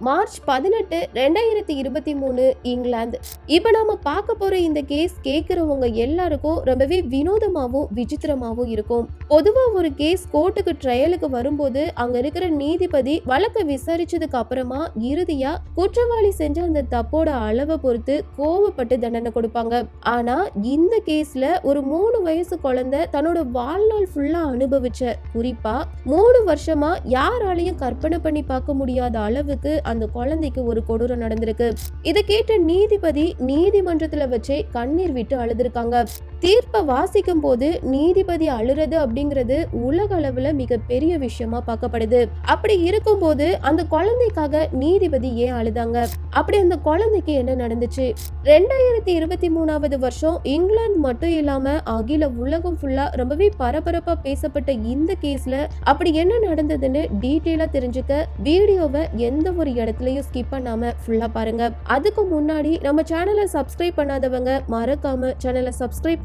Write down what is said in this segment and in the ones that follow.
March பதினெட்டு ரெண்டாயிரத்தி இருபத்தி மூணு இங்கிலாந்து. இப்போ நாம பார்க்க போற இந்த கேஸ் கேட்குறவங்க எல்லாருக்கும் ரொம்பவே வினோதமாகவும் விசித்திரமாகவும் இருக்கும். பொதுவா ஒரு கேஸ் கோர்ட்டுக்கு ட்ரையலுக்கு வரும்போது அங்க இருக்கிற நீதிபதி வழக்கை விசாரிச்சதுக்கு அப்புறமா இறுதியா குற்றவாளி செஞ்ச அந்த தப்போட அளவை பொறுத்து கோவப்பட்டு தண்டனை கொடுப்பாங்க. ஆனா இந்த கேஸ்ல ஒரு மூணு வயசு குழந்தை தன்னோட வாழ்நாள் ஃபுல்லா அனுபவிச்ச குறிப்பா மூணு வருஷமா யாராலையும் கற்பனை பண்ணி பார்க்க முடியாத அளவுக்கு அந்த குழந்தைக்கு ஒரு கொடூரம் நடந்திருக்கு. இதை கேட்ட நீதிபதி நீதிமன்றத்துல வச்சே கண்ணீர் விட்டு அழுதுருக்காங்க. தீர்ப்பை வாசிக்கும் போது நீதிபதி அழுறது அப்படிங்கிறது உலக அளவுல மிகப்பெரிய விஷயமா பார்க்கப்படுது. அப்படி இருக்கும்போது அந்த குழந்தைக்காக நீதிபதி ஏன் அழுதாங்க? அப்படி அந்த குழந்தைக்கு என்ன நடந்துச்சு? ரெண்டாயிரத்தி இருபத்தி மூணாவது வருஷம் இங்கிலாந்து மட்டும் இல்லாம அகில உலகம் ஃபுல்லா ரொம்பவே பரபரப்பா பேசப்பட்ட இந்த கேஸ்ல அப்படி என்ன நடந்ததுன்னு டீட்டெயிலா தெரிஞ்சுக்க வீடியோவை எந்த ஒரு இடத்துலயும் ஸ்கிப் பண்ணாம ஃபுல்லா பாருங்க. அதுக்கு முன்னாடி நம்ம சேனலை சப்ஸ்கிரைப் பண்ணாதவங்க மறக்காம சேனலை சப்ஸ்கிரைப்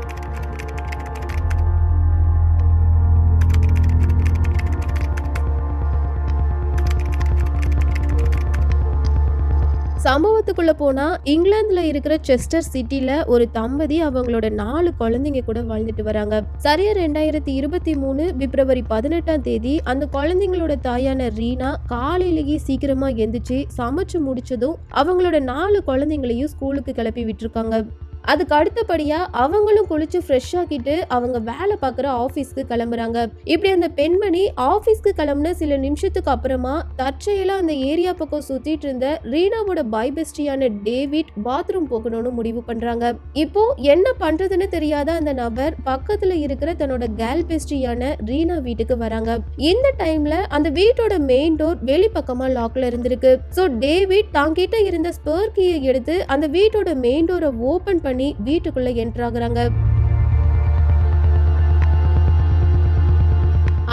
சம்பவத்துக்குள்ள போனா இங்கிலாந்துல இருக்கிற செஸ்டர் சிட்டில ஒரு தம்பதி அவங்களோட நாலு குழந்தைங்க கூட வாழ்ந்துட்டு வராங்க. சரியா ரெண்டாயிரத்தி இருபத்தி மூணு பிப்ரவரி பதினெட்டாம் தேதி அந்த குழந்தைங்களோட தாயான ரீனா காலையிலேயே சீக்கிரமா எந்திரிச்சு சமைச்சு முடிச்சதும் அவங்களோட நாலு குழந்தைங்களையும் ஸ்கூலுக்கு கிளப்பி விட்டுருக்காங்க. அதுக்கு அடுத்தபடியா அவங்களும் குளிச்சு ஃப்ரெஷ் ஆக்கிட்டு அவங்க வேலை பார்க்குற ஆஃபீஸ்க்கு கிளம்புறாங்க. இப்படி அந்த பெண்மணி ஆஃபீஸ்க்கு கிளம்புன சில நிமிஷத்துக்கு அப்புறமா தற்செயலா அந்த ஏரியா பக்கம் சுத்திட்டு இருந்த ரீனாவோட பாய் பெஸ்டியான டேவிட் பாத்ரூம் போகணும்னு முடிவு பண்றாங்க. இப்போ என்ன பண்றதுன்னு தெரியாத அந்த நபர் பக்கத்துல இருக்கிற தன்னோட கேர்ள் பெஸ்டியான ரீனா வீட்டுக்கு வராங்க. இந்த டைம்ல அந்த வீட்டோட மெயின் டோர் வெளிப்பக்கமாக லாக்ல இருந்திருக்கு. ஸோ டேவிட் தாங்கிட்ட இருந்த ஸ்பேர் கீயை எடுத்து அந்த வீட்டோட மெயின் டோரை ஓபன் பண்ணி பண்ணி வீட்டுக்குள்ள என்ட்ராகிறாங்க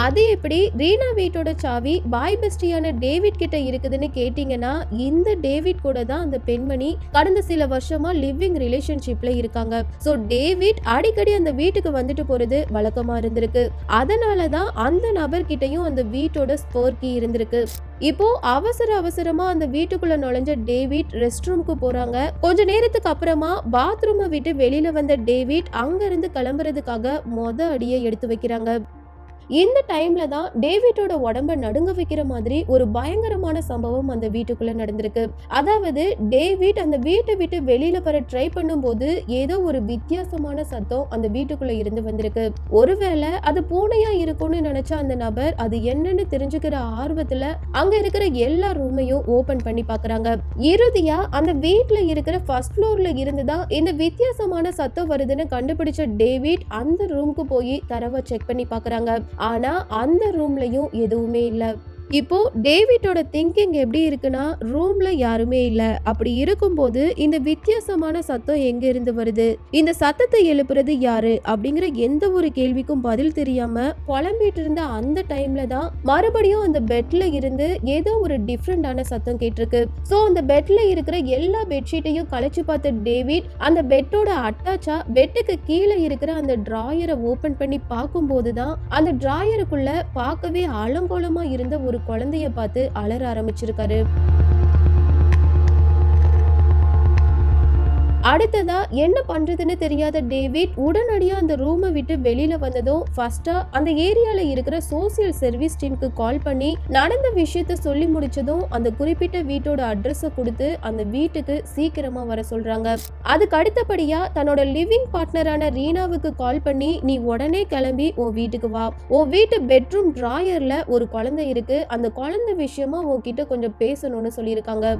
அது எப்படி? ரீனா வீட்டோட சாவி பாய் பெஸ்டியான டேவிட் கிட்ட இருக்குதுன்னு கேட்டீங்கன்னா இந்த டேவிட் கூட தான் அந்த பெண்மணி கடந்த சில வருஷமா லிவிங் ரிலேஷன்ஷிப்ல இருக்காங்க. ஸோ டேவிட் அடிக்கடி அந்த வீட்டுக்கு வந்துட்டு போறது வழக்கமா இருந்திருக்கு. அதனால தான் அந்த நபர்கிட்டயும் அந்த வீட்டோட ஸ்போர் கீ இருந்திருக்கு. இப்போ அவசர அவசரமா அந்த வீட்டுக்குள்ள நுழைஞ்ச டேவிட் ரெஸ்ட் ரூமுக்கு போறாங்க. கொஞ்ச நேரத்துக்கு அப்புறமா பாத்ரூமை விட்டு வெளியில வந்த டேவிட் அங்க இருந்து கிளம்புறதுக்காக மொத அடியை எடுத்து வைக்கிறாங்க. இந்த டைம்ல தான் டேவிட்டோட உடம்ப நடுங்க வைக்கிற மாதிரி ஒரு பயங்கரமான சம்பவம் அந்த வீட்டுக்குள்ள நடந்திருக்கு. அதாவது டேவிட் அந்த வீட்டை விட்டு வெளியில வர ட்ரை பண்ணும்போது ஏதோ ஒரு வித்தியாசமான சத்தம் அந்த வீட்டுக்குள்ள இருந்து வந்திருக்கு. ஒருவேளை அது பூனையா இருக்கும்னு நினைச்ச அந்த நபர் அது என்னன்னு தெரிஞ்சுக்கிற ஆர்வத்துல அங்க இருக்கிற எல்லா ரூமையும் ஓபன் பண்ணி பாக்குறாங்க. இறுதியா அந்த வீட்டில் இருக்கிற ஃபர்ஸ்ட் ஃப்ளோர்ல இருந்து தான் இந்த வித்தியாசமான சத்தம் வருதுன்னு கண்டுபிடிச்ச டேவிட் அந்த ரூமுக்கு போய் தரவை செக் பண்ணி பாக்குறாங்க. ஆனால் அந்த ரூம்லையும் எதுவுமே இல்லை. இப்போது டேவிட்டோட திங்கிங் எப்படி இருக்குன்னா ரூமில் யாருமே இல்லை. அப்படி இருக்கும்போது இந்த வித்தியாசமான சத்தம் எங்க இருந்து வருது? இந்த சத்தத்தை எழுப்புறது யாரு? அப்படிங்கிற எந்த ஒரு கேள்விக்கும் பதில் தெரியாம புலம்பிட்டு இருந்த அந்த டைம்ல தான் மறுபடியும் அந்த பெட்ல இருந்து ஏதோ ஒரு டிஃப்ரெண்டான சத்தம் கேட்டிருக்கு. ஸோ அந்த பெட்ல இருக்கிற எல்லா பெட்ஷீட்டையும் கலைச்சு பார்த்த டேவிட் அந்த பெட்டோட அட்டாச்சா பெட்டுக்கு கீழே இருக்கிற அந்த டிராயரை ஓபன் பண்ணி பார்க்கும்போது தான் அந்த டிராயருக்குள்ள பார்க்கவே அலங்கோலமா இருந்த ஒரு குழந்தைய பார்த்து அலற ஆரம்பிச்சிருக்காரு. அடுத்ததா என்ன பண்றதுன்னு தெரியாத டேவிட் உடனடியா அந்த ரூமை விட்டு வெளியில வந்ததும் ஃபர்ஸ்டா அந்த ஏரியால இருக்கிற சோசியல் சர்வீஸ் டீமுக்கு கால் பண்ணி நடந்த விஷயத்த சொல்லி முடிச்சதும் அந்த குறிப்பிட்ட வீட்டோட அட்ரஸ் கொடுத்து அந்த வீட்டுக்கு சீக்கிரமா வர சொல்றாங்க. அதுக்கு அடுத்தபடியா தன்னோட லிவிங் பார்ட்னரான ரீனாவுக்கு கால் பண்ணி நீ உடனே கிளம்பி உன் வீட்டுக்கு வா. உன் வீட்டு பெட்ரூம் டிராயர்ல ஒரு குழந்தை இருக்கு. அந்த குழந்தை விஷயமா உன்கிட்ட கொஞ்சம் பேசணும்னு சொல்லியிருக்காங்க.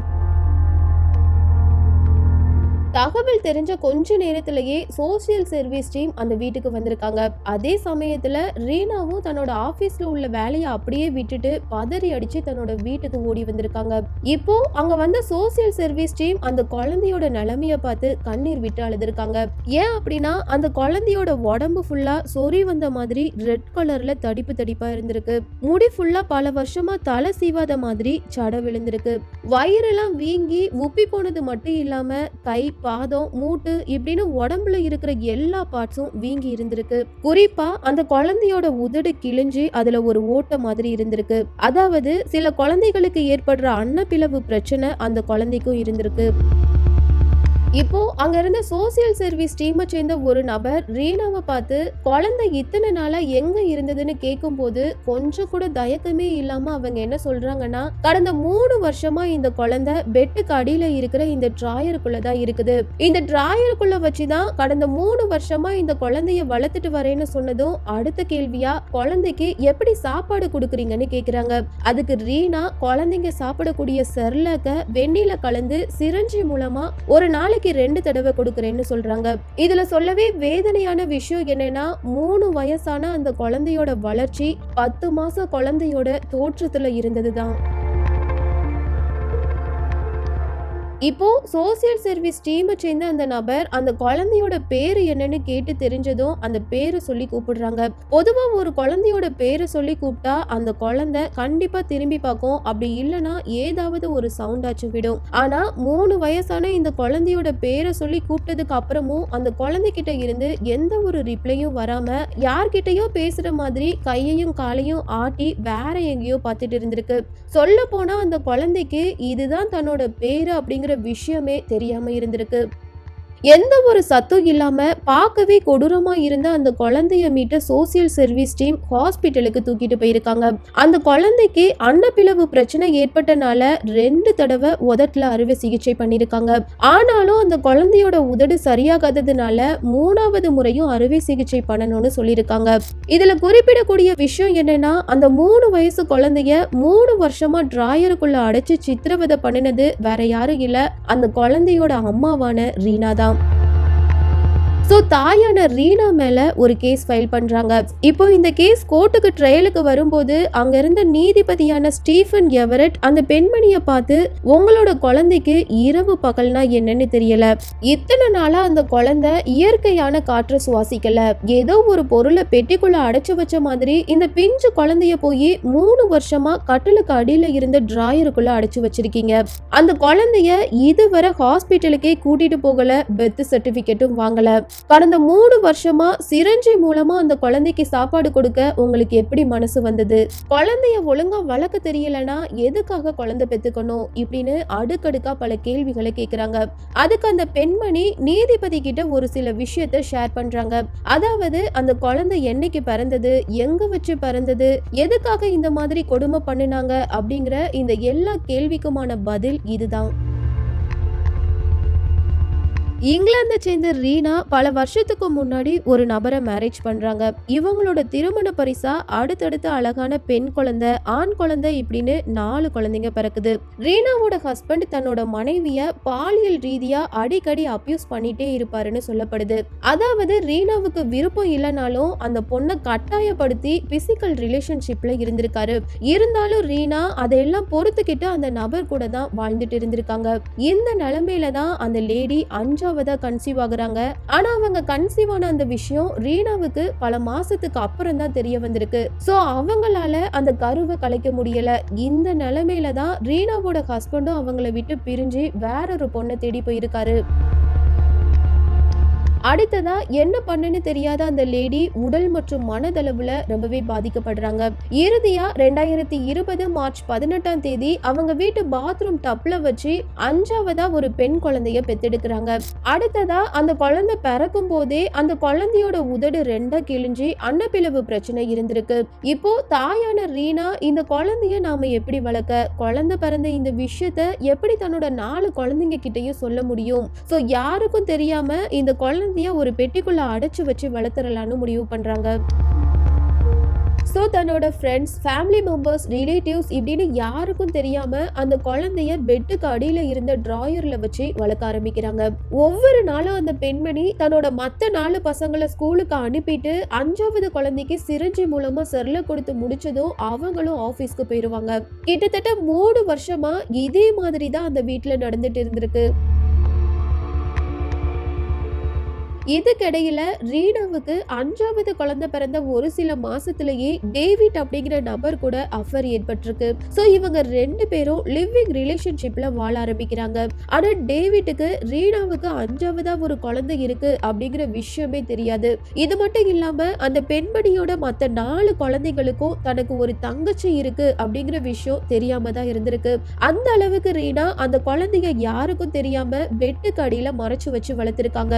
தகவல் தெரிஞ்ச கொஞ்ச நேரத்திலேயே சோசியல் சர்வீஸ் டீம் அந்த வீட்டுக்கு வந்திருக்காங்க. அதே சமயத்தில் ரீனாவும் தன்னோட ஆஃபீஸில் உள்ள வேலையை அப்படியே விட்டுட்டு பதறி அடிச்சு தன்னோட வீட்டுக்கு ஓடி வந்திருக்காங்க. இப்போ அங்க வந்த சோசியல் சர்வீஸ் டீம் அந்த குழந்தையோட நிலைமைய பார்த்து கண்ணீர் விட்டு அழுதுருக்காங்க. ஏன் அப்படின்னா அந்த குழந்தையோட உடம்பு ஃபுல்லா சொறி வந்த மாதிரி ரெட் கலர்ல தடிப்பு தடிப்பா இருந்திருக்கு. முடி ஃபுல்லா பல வருஷமா தலை சீவாத மாதிரி சட விழுந்திருக்கு. வயிறெல்லாம் வீங்கி உப்பி போனது மட்டும் இல்லாம கை பாதம் மூட்டு இப்படின்னு உடம்புல இருக்கிற எல்லா பார்ட்ஸும் வீங்கி இருந்திருக்கு. குறிப்பா அந்த குழந்தையோட உதடு கிழிஞ்சு அதுல ஒரு ஓட்ட மாதிரி இருந்திருக்கு. அதாவது சில குழந்தைகளுக்கு ஏற்படுற அன்னப்பிளவு பிரச்சனை அந்த குழந்தைக்கும் இருந்திருக்கு. இப்போ அங்க இருந்த சோசியல் சர்வீஸ் டீமை சேர்ந்த ஒரு நபர் ரீனாவை பார்த்து குழந்தை இத்தனை நாளா எங்க இருந்ததுன்னு கேட்கும் போது கொஞ்சம் கூட தயக்கமே இல்லாம அவங்க என்ன சொல்றாங்கன்னா கடந்த மூணு வருஷமா இந்த குழந்தை பெட்டுக்கு அடியில இருக்கிற இந்த டிராயருக்குள்ள தான் இருக்குது. இந்த டிராயருக்குள்ள வச்சுதான் கடந்த மூணு வருஷமா இந்த குழந்தைய வளர்த்துட்டு வரேன்னு சொன்னதும் அடுத்த கேள்வியா குழந்தைக்கு எப்படி சாப்பாடு கொடுக்குறீங்கன்னு கேக்குறாங்க. அதுக்கு ரீனா குழந்தைங்க சாப்பிடக்கூடிய செர்லக்க வெண்ணில கலந்து சிரஞ்சி மூலமா ஒரு நாளைக்கு ரெண்டு தடவை கொடுக்குறேன்னு சொல்றாங்க. இதுல சொல்லவே வேதனையான விஷயம் என்னன்னா மூணு வயசான அந்த குழந்தையோட வளர்ச்சி பத்து மாச குழந்தையோட தோற்றத்துல இருந்ததுதான். இப்போ சோசியல் சர்வீஸ் டீமை சேர்ந்த அந்த நபர் அந்த குழந்தையோட பேர் என்னன்னு கேட்டு தெரிஞ்சதும் அந்த பேரை சொல்லி கூப்பிடுறாங்க. பொதுவாக ஒரு குழந்தையோட பேரை சொல்லி கூப்பிட்டா அந்த குழந்தை கண்டிப்பாக திரும்பி பார்க்கும். அப்படி இல்லைன்னா ஏதாவது ஒரு சவுண்டாச்சும் விடும். ஆனால் மூணு வயசான இந்த குழந்தையோட பேரை சொல்லி கூப்பிட்டதுக்கு அப்புறமும் அந்த குழந்தைகிட்ட இருந்து எந்த ஒரு ரிப்ளையும் வராமல் யார்கிட்டயோ பேசுகிற மாதிரி கையையும் காலையும் ஆட்டி வேற எங்கேயோ பார்த்துட்டு இருந்திருக்கு. சொல்ல போனால் அந்த குழந்தைக்கு இதுதான் தன்னோட பேரு அப்படிங்கிற விஷயமே தெரியாம இருந்திருக்கு. எந்த ஒரு சத்தும் இல்லாமல் பார்க்கவே கொடூரமாக இருந்த அந்த குழந்தைய மீட்ட சோசியல் சர்வீஸ் டீம் ஹாஸ்பிட்டலுக்கு தூக்கிட்டு போயிருக்காங்க. அந்த குழந்தைக்கு அன்னப்பிளவு பிரச்சனை ஏற்பட்டனால ரெண்டு தடவை உதட்டில் அறுவை சிகிச்சை பண்ணியிருக்காங்க ஆனாலும் அந்த குழந்தையோட உதடு சரியாகாததுனால மூணாவது முறையும் அறுவை சிகிச்சை பண்ணணும்னு சொல்லியிருக்காங்க இதில் குறிப்பிடக்கூடிய விஷயம் என்னன்னா அந்த மூணு வயசு குழந்தைய மூணு வருஷமா டிராயருக்குள்ள அடைச்சு சித்திரவதை பண்ணினது வேற யாரும் இல்லை. அந்த குழந்தையோட அம்மாவான ரீனா தான் ஸோ தாயான ரீனா மேலே ஒரு கேஸ் ஃபைல் பண்ணுறாங்க இப்போ இந்த கேஸ் கோர்ட்டுக்கு ட்ரையலுக்கு வரும்போது அங்கே இருந்த நீதிபதியான ஸ்டீஃபன் எவரெட் அந்த பெண்மணியை பார்த்து உங்களோட குழந்தைக்கு இரவு பகல்னா என்னன்னு தெரியல. இத்தனை நாளாக அந்த குழந்தை இயற்கையான காற்றை சுவாசிக்கல. ஏதோ ஒரு பொருளை பெட்டிக்குள்ள அடைச்சு வச்ச மாதிரி இந்த பிஞ்சு குழந்தைய போய் மூணு வருஷமா கட்டிலுக்கு அடியில் இருந்த டிராயருக்குள்ள அடைச்சு வச்சிருக்கீங்க. அந்த குழந்தைய இதுவரை ஹாஸ்பிட்டலுக்கே கூட்டிட்டு போகல பெத் சர்டிபிகேட்டும் வாங்கல. கடந்த மூணு வருஷமா சிரஞ்சி மூலமா அந்த குழந்தைக்கு சாப்பாடு கொடுக்க உங்களுக்கு எப்படி மனசு வந்தது? குழந்தைய ஒழுங்கா வளர்க்க தெரியலனா எதுக்காக குழந்தை பெத்துக்கணும்? இப்படின்னு அடுக்கடுக்கா பல கேள்விகளை கேக்குறாங்க. அதுக்கு அந்த பெண்மணி நீதிபதி கிட்ட ஒரு சில விஷயத்த ஷேர் பண்றாங்க. அதாவது அந்த குழந்தை என்னைக்கு பிறந்தது? எங்க வச்சு பிறந்தது? எதுக்காக இந்த மாதிரி கொடுமை பண்ணினாங்க? அப்படிங்கிற இந்த எல்லா கேள்விக்குமான பதில் இதுதான். இங்கிலாந்தை சேர்ந்த ரீனா பல வருஷத்துக்கு முன்னாடி ஒரு நபரை மேரேஜ் பண்றாங்க. இவங்களோட திருமண பரிசா அடுத்தடுத்த அழகான பெண் குழந்தை ஆண் குழந்தை இப்படின்னு நாலு குழந்தைங்க பிறக்குது. ரீனாவோட ஹஸ்பண்ட் தன்னோட மனைவிய பாலியல் ரீதியா அடிக்கடி அப்யூஸ் பண்ணிட்டே இருப்பாருன்னு சொல்லப்படுது. அதாவது ரீனாவுக்கு விருப்பம் இல்லைனாலும் அந்த பொண்ணை கட்டாயப்படுத்தி பிசிக்கல் ரிலேஷன்ஷிப்ல இருந்திருக்காரு. இருந்தாலும் ரீனா அதையெல்லாம் பொறுத்துக்கிட்டு அந்த நபர் கூட தான் வாழ்ந்துட்டு இருந்திருக்காங்க. இந்த நிலைமையில தான் அந்த லேடி அஞ்சாவதா கன்சீவ் ஆகுறாங்க. ஆனா அவங்க கன்சீவ் ஆன அந்த விஷயம் ரீனாவுக்கு பல மாசத்துக்கு அப்புறம் தான் தெரிய வந்திருக்கு. சோ அவங்களால அந்த கருவை கலைக்க முடியல. இந்த நிலைமையில தான் ரீனாவோட ஹஸ்பண்டும் அவங்கள விட்டு பிரிஞ்சு வேற ஒரு பொண்ணை தேடி போயிருக்காரு. அடுத்ததா என்ன பண்ணுன்னு தெரியாத அந்த லேடி உடல் மற்றும் மனதளவுல ரொம்பவே பாதிக்கப்படுறாங்க. இறுதியா ரெண்டாயிரத்தி இருபது மார்ச் பதினெட்டாம் தேதி அவங்க வீட்டு பாத்ரூம் டப்ல வச்சு அஞ்சாவதா ஒரு பெண் குழந்தைய பெத்தெடுக்கிறாங்க. அடுத்ததா அந்த குழந்தை பிறக்கும் போதே அந்த குழந்தையோட உதடு ரெண்டா கிழிஞ்சி அன்னப்பிளவு பிரச்சனை இருந்திருக்கு. இப்போ தாயான ரீனா இந்த குழந்தைய நாம எப்படி வளர்க்க? குழந்தை பிறந்த இந்த விஷயத்த எப்படி தன்னோட நாலு குழந்தைங்க கிட்டயும் சொல்ல முடியும்? ஸோ யாருக்கும் தெரியாம இந்த குழந்தைய ஒரு பெட்டிக்குள்ள அடைச்சு வச்சு வளர்த்துறலான்னு முடிவு பண்றாங்க. ஸோ தன்னோட ஃப்ரெண்ட்ஸ் ஃபேமிலி மெம்பர்ஸ் ரிலேட்டிவ்ஸ் இப்படின்னு யாருக்கும் தெரியாம அந்த குழந்தைய பெட்டுக்கு அடியில் இருந்த டிராயர்ல வச்சு வளர்க்க ஆரம்பிக்கிறாங்க. ஒவ்வொரு நாளும் அந்த பெண்மணி தன்னோட மற்ற நாலு பசங்களை ஸ்கூலுக்கு அனுப்பிட்டு அஞ்சாவது குழந்தைக்கு சிரஞ்சி மூலமா செல்ல கொடுத்து முடிச்சதும் அவங்களும் ஆஃபீஸ்க்கு போயிடுவாங்க கிட்டத்தட்ட மூணு வருஷமா இதே மாதிரி தான் அந்த வீட்டில் நடந்துட்டு இருந்திருக்கு. இதுக்கிடையில ரீனாவுக்கு அஞ்சாவது குழந்தை பிறந்த ஒரு சில மாசத்திலேயே டேவிட் அப்படிங்கிற நபர் கூட அஃபர் ஏற்பட்டிருக்கு. ஸோ இவங்க ரெண்டு பேரும் லிவிங் ரிலேஷன்ஷிப்ல வாழ ஆரம்பிக்கிறாங்க. ஆனா டேவிட்டுக்கு ரீனாவுக்கு அஞ்சாவதா ஒரு குழந்தை இருக்கு அப்படிங்கிற விஷயமே தெரியாது. இது மட்டும் இல்லாம அந்த பெண்மணியோட மற்ற நாலு குழந்தைகளுக்கும் தனக்கு ஒரு தங்கச்சி இருக்கு அப்படிங்கிற விஷயம் தெரியாம தான் இருந்திருக்கு. அந்த அளவுக்கு ரீனா அந்த குழந்தைய யாருக்கும் தெரியாம பெட்டுக்கு அடியில மறைச்சு வச்சு வளர்த்திருக்காங்க.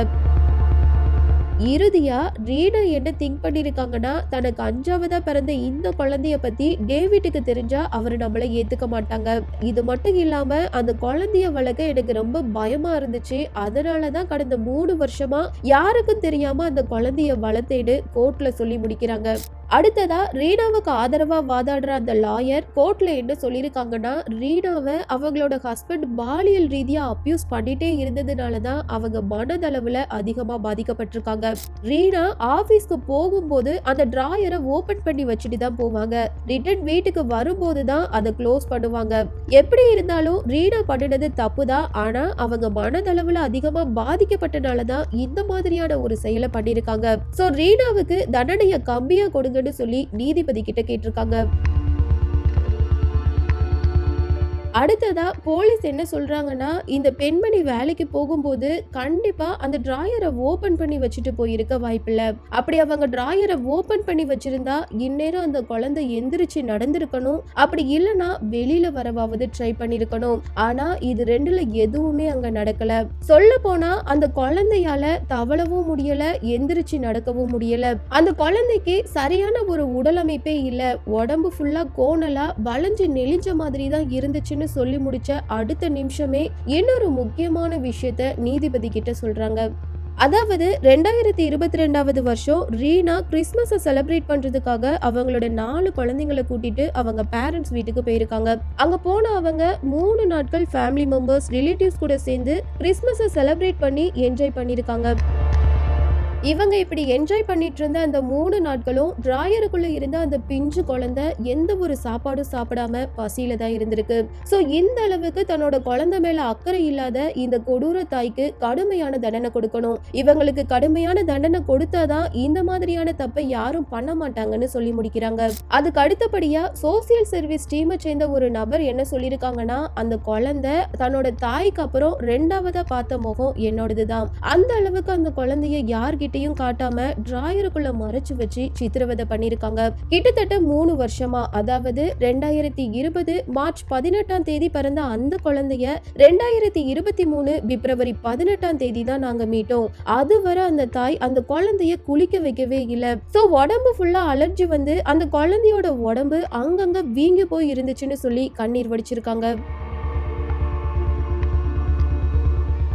இறுதியாக ரீனா என்ன திங்க் பண்ணியிருக்காங்கன்னா தனக்கு அஞ்சாவதாக பிறந்த இந்த குழந்தைய பற்றி டேவிட்டுக்கு தெரிஞ்சால் அவர் நம்மளை ஏற்றுக்க மாட்டாங்க. இது மட்டும் இல்லாமல் அந்த குழந்தைய வளர்க்க எனக்கு ரொம்ப பயமாக இருந்துச்சு. அதனாலதான் கடந்த மூணு வருஷமாக யாருக்கும் தெரியாமல் அந்த குழந்தைய வளர்த்தேன்னு கோர்ட்டில் சொல்லி முடிக்கிறாங்க. அடுத்ததா ரீனாவுக்கு ஆதரவாக வாதாடுற அந்த லாயர் கோர்ட்ல என்ன சொல்லியிருக்காங்கன்னா ரீனாவை அவங்களோட ஹஸ்பண்ட் பாலியல் ரீதியா அப்யூஸ் பண்ணிட்டே இருந்ததுனால தான் அவங்க மனதளவுல அதிகமா பாதிக்கப்பட்டிருக்காங்க. ரீனா ஆபீஸ்க்கு போகும்போது அந்த டிராயரை ஓபன் பண்ணி வச்சுட்டு தான் போவாங்க. ரிட்டர்ன் வீட்டுக்கு வரும்போது தான் அதை க்ளோஸ் பண்ணுவாங்க. எப்படி இருந்தாலும் ரீனா பண்ணினது தப்பு தான். ஆனா அவங்க மனதளவுல அதிகமா பாதிக்கப்பட்டனால தான் இந்த மாதிரியான ஒரு செயலை பண்ணியிருக்காங்க. சோ ரீனாவுக்கு தண்டனையை கம்மியா கொடுங்கன்னு சொல்லி நீதிபதி கிட்ட கேட்டிருக்காங்க. அடுத்ததா போலீஸ் என்ன சொல்றாங்கன்னா இந்த பெண்மணி வேலைக்கு போகும்போது கண்டிப்பா அந்த டிராயரை ஓபன் பண்ணி வச்சுட்டு போயிருக்க வாய்ப்பில்லை. அப்படி அவங்க டிராயரை ஓபன் பண்ணி வச்சிருந்தா இந்நேரம் அந்த குழந்தை எந்திரிச்சு நடந்திருக்கணும். அப்படி இல்லைன்னா வெளியில வரவாவது ட்ரை பண்ணிருக்கணும். ஆனா இது ரெண்டுல எதுவுமே அங்க நடக்கல. சொல்ல போனா அந்த குழந்தையால தவளவும் முடியல எந்திரிச்சு நடக்கவும் முடியல. அந்த குழந்தைக்கு சரியான ஒரு உடல் அமைப்பே இல்ல. உடம்பு ஃபுல்லா கோணலா வளைஞ்சு நெளிஞ்ச மாதிரி தான் இருந்துச்சுன்னு சொல்லி முடிச்ச அடுத்த நிமிஷமே இன்னொரு முக்கியமான விஷயத்த நீதிபதி கிட்ட சொல்றாங்க. அதாவது ரெண்டாயிரத்தி இருபத்தி ரெண்டாவது வருஷம் ரீனா கிறிஸ்மஸை செலிப்ரேட் பண்றதுக்காக அவங்களோட நாலு குழந்தைங்களை கூட்டிட்டு அவங்க பேரண்ட்ஸ் வீட்டுக்கு போயிருக்காங்க. அங்க போன அவங்க மூணு நாட்கள் ஃபேமிலி மெம்பர்ஸ் ரிலேட்டிவ்ஸ் கூட சேர்ந்து கிறிஸ்மஸை செலிப்ரேட் பண்ணி என்ஜாய் பண்ணியிருக்காங்க. இவங்க இப்படி என்ஜாய் பண்ணிட்டு இருந்த அந்த மூணு நாட்களும் டிராயருக்குள்ள இருந்த அந்த பிஞ்சு குழந்தை எந்த ஒரு சாப்பாடும் சாப்பிடாம பசியில தான் இருந்திருக்கு. ஸோ இந்த அளவுக்கு தன்னோட குழந்தை மேல அக்கறை இல்லாத இந்த கொடூர தாய்க்கு கடுமையான தண்டனை கொடுக்கணும். இவங்களுக்கு கடுமையான தண்டனை கொடுத்தாதான் இந்த மாதிரியான தப்பை யாரும் பண்ண மாட்டாங்கன்னு சொல்லி முடிக்கிறாங்க. அதுக்கு அடுத்தபடியா சோசியல் சர்வீஸ் டீமை சேர்ந்த ஒரு நபர் என்ன சொல்லியிருக்காங்கன்னா அந்த குழந்தை தன்னோட தாய்க்கு அப்புறம் ரெண்டாவதா பார்த்த முகம் என்னோடதுதான். அந்த அளவுக்கு அந்த குழந்தைய யார்கிட்டயும் காட்டாம டிராயருக்குள்ள மறைச்சு வச்சு சித்திரவதை பண்ணிருக்காங்க. கிட்டத்தட்ட மூணு வருஷமா அதாவது ரெண்டாயிரத்தி இருபது மார்ச் பதினெட்டாம் தேதி பிறந்த அந்த குழந்தைய ரெண்டாயிரத்தி இருபத்தி மூணு பிப்ரவரி பதினெட்டாம் தேதி தான் நாங்க மீட்டோம். அதுவரை அந்த தாய் அந்த குழந்தைய குளிக்க வைக்கவே இல்லை. ஸோ உடம்பு ஃபுல்லா அலர்ஜி வந்து அந்த குழந்தையோட உடம்பு அங்கங்க வீங்கி போய் இருந்துச்சுன்னு சொல்லி கண்ணீர் வடிச்சிருக்காங்க.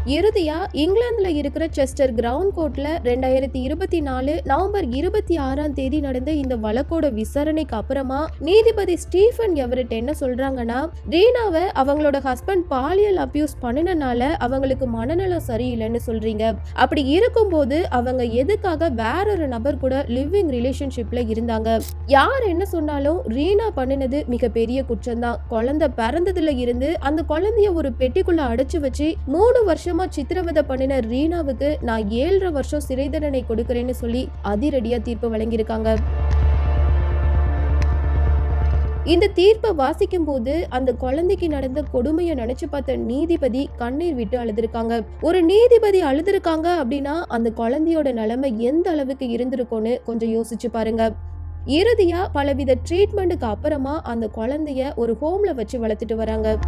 இறுதியாக இங்கிலாந்தில் இருக்கிற செஸ்டர் கிரவுண்ட் கோர்ட்டில் ரெண்டாயிரத்தி இருபத்தி நாலு நவம்பர் இருபத்தி ஆறாம் தேதி நடந்த இந்த வழக்கோட விசாரணைக்கு அப்புறமா நீதிபதி ஸ்டீஃபன் எவரட் என்ன சொல்றாங்கன்னா ரீனாவை அவங்களோட ஹஸ்பண்ட் பாலியல் அபியூஸ் பண்ணினால அவங்களுக்கு மனநலம் சரியில்லைன்னு சொல்றீங்க. அப்படி இருக்கும்போது அவங்க எதுக்காக வேறொரு நபர் கூட லிவிங் ரிலேஷன்ஷிப்ல இருந்தாங்க? யார் என்ன சொன்னாலும் ரீனா பண்ணினது மிகப்பெரிய குற்றம்தான். குழந்தை பிறந்ததுல இருந்து அந்த குழந்தைய ஒரு பெட்டிக்குள்ள அடைச்சு வச்சு மூணு வருஷம் சித்திரவதை பண்ணின ரீனாவுக்கு நான் ஏழரை வருஷம் சிறை தண்டனை கொடுக்கறேன்னு சொல்லி அதிரடியா தீர்ப்பு வழங்கியிருக்காங்க. இந்த தீர்ப்பை வாசிக்கும் போது அந்த குழந்தைக்கு நடந்த கொடுமையை நினைச்சு பார்த்த நீதிபதி கண்ணீர் விட்டு அழுதுருக்காங்க. ஒரு நீதிபதி அழுதுருக்காங்க அப்படின்னா அந்த குழந்தையோட நிலைமை எந்த அளவுக்கு இருந்திருக்கும்னு கொஞ்சம் யோசிச்சு பாருங்க. இறுதியா பலவித ட்ரீட்மெண்ட்டுக்கு அப்புறமா அந்த குழந்தைய ஒரு ஹோம்ல வச்சு வளர்த்துட்டு வராங்க.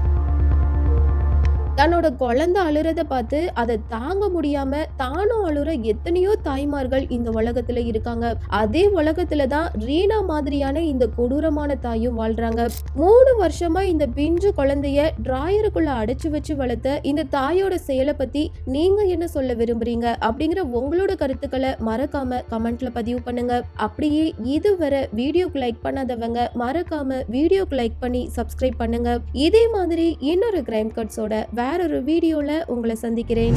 தன்னோட குழந்தை அழுறத பார்த்து அதை தாங்க முடியாம தானும் அழுற எத்தனையோ தாய்மார்கள் இந்த உலகத்துல இருக்காங்க. அதே உலகத்துல தான் ரீனா மாதிரியான இந்த கொடூரமான தாயும் வாழ்றாங்க. மூணு வருஷமா இந்த பிஞ்சு குழந்தைய டிராயருக்குள்ள அடைச்சு வச்சு வளர்த்த இந்த தாயோட செயலை பத்தி நீங்க என்ன சொல்ல விரும்புறீங்க? அப்படிங்கிற உங்களோட கருத்துக்களை மறக்காம கமெண்ட்ல பதிவு பண்ணுங்க. அப்படியே இதுவரை வீடியோக்கு லைக் பண்ணாதவங்க மறக்காம வீடியோக்கு லைக் பண்ணி சப்ஸ்கிரைப் பண்ணுங்க. இதே மாதிரி இன்னொரு கிரைம் கட்ஸோட வேறொரு வீடியோவில் உங்களை சந்திக்கிறேன்.